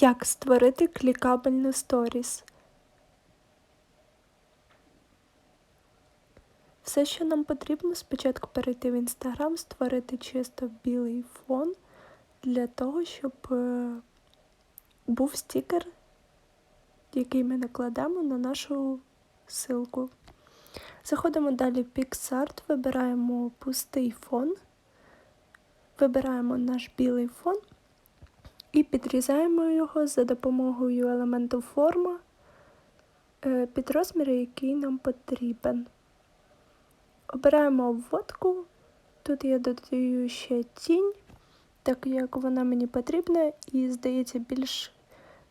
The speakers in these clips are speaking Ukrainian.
Як створити клікабельну сторіс? Все, що нам потрібно, спочатку перейти в Instagram, створити чисто білий фон для того, щоб е, був стікер, який ми накладемо на нашу ссылку. Заходимо далі в PixArt, вибираємо пустий фон, вибираємо наш білий фон і підрізаємо його за допомогою елементу форма е, під розмір, який нам потрібен. Обираємо обводку. Тут я додаю ще тінь, так як вона мені потрібна, і, здається, більш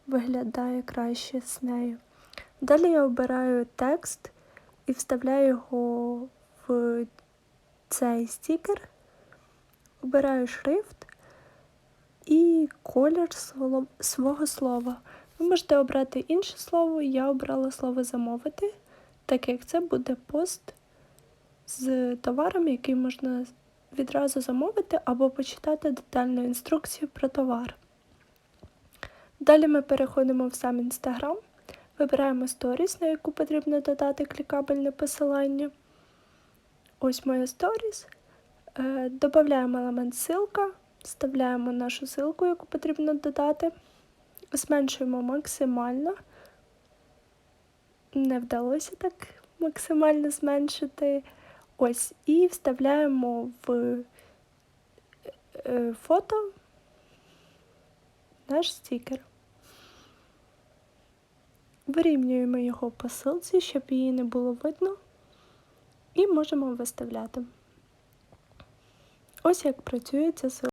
виглядає краще з нею. Далі я обираю текст і вставляю його в цей стікер, обираю шрифт і колір свого слова. Ви можете обрати інше слово, я обрала слово замовити, так як це буде пост з товаром, який можна відразу замовити або почитати детальну інструкцію про товар. Далі ми переходимо в сам Інстаграм, вибираємо сторіс, на яку потрібно додати клікабельне посилання. Ось моя сторіс. Е, додаємо елемент ссылка, вставляємо нашу ссылку, яку потрібно додати, зменшуємо максимально. Не вдалося так максимально зменшити. Ось, і вставляємо в е, фото наш стікер. Вирівнюємо його по силці, щоб її не було видно, і можемо виставляти. Ось як працює ця силка.